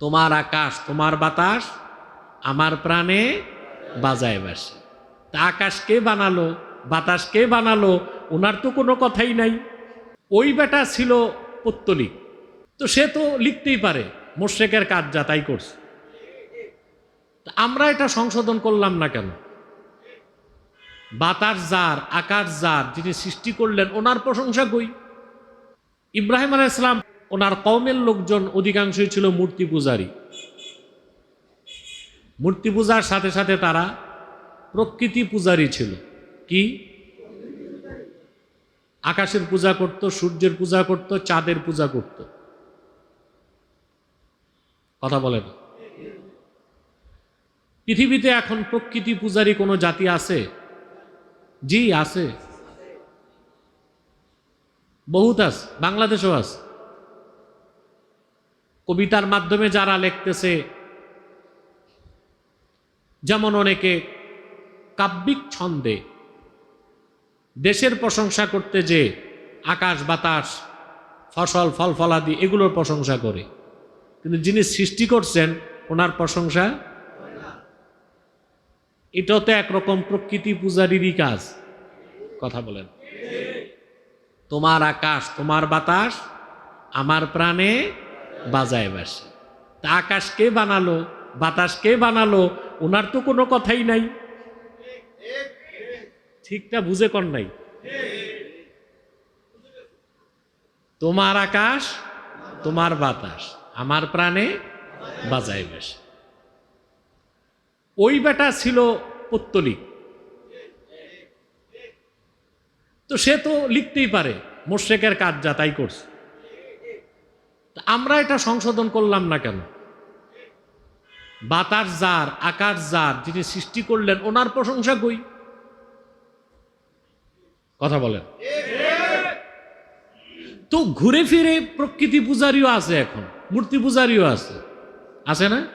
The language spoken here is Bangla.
তোমার আকাশ, তোমার বাতাস আমার প্রাণে বাজায় বাসে। তা আকাশ কে বানালো, বাতাস কে বানালো ওনার তো কোনো কথাই নাই। ওই বেটা ছিল পত্তলিক তো সে তো লিখতেই পারে, মোশেকের কাজ যা তাই করছে। আমরা এটা সংশোধন করলাম না কেন? বাতাস যার, আকাশ যার, যিনি সৃষ্টি করলেন, ওনার প্রশংসা কই? ইব্রাহিম আলাহ ইসলাম ওনার কওমের লোকজন অধিকাংশই ছিল মূর্তি পূজারী। মূর্তি পূজার সাথে সাথে তারা প্রকৃতি পূজারী ছিল। কি? আকাশের পূজা করত, সূর্যের পূজা করত, চাঁদের পূজা করত। কথা বলেন পৃথিবীতে এখন প্রকৃতি পূজারী কোনো জাতি আছে? জি, আছে। বহুত আছে, বাংলাদেশও আছে। কবিতার মাধ্যমে যারা লিখতেছে, যেমন অনেকে, কাব্যিক ছন্দে দেশের প্রশংসা করতে যে আকাশ, বাতাস, ফসল ফল ফলাদি এগুলোর প্রশংসা করে। কিন্তু যিনি সৃষ্টি করছেন, ওনার প্রশংসা এটাও তো একরকম প্রকৃতি পূজারীরই কাজ, কথা বলেন। তোমার আকাশ, তোমার বাতাস, আমার প্রাণে বাজায় বাসে। তা আকাশ কে বানালো, বাতাস কে বানালো ওনার তো কোনো কথাই নাই। ঠিকটা বুঝে কর নাই। তোমার আকাশ, তোমার বাতাস, আমার প্রাণে বাজায় বাসে। ওই বেটা ছিল পত্তলিক তো সে তো লিখতেই পারে মোশেকের কাজ যা তাই করছে। আমরা এটা সংশোধন করলাম না কেন? বাতার যার আকার যার, যিনি সৃষ্টি করলেন, ওনার প্রশংসা কই? কথা বলেন। তো ঘুরে ফিরে প্রকৃতি পূজারীও আছে এখন, মূর্তি পূজারিও আছে। আছে না?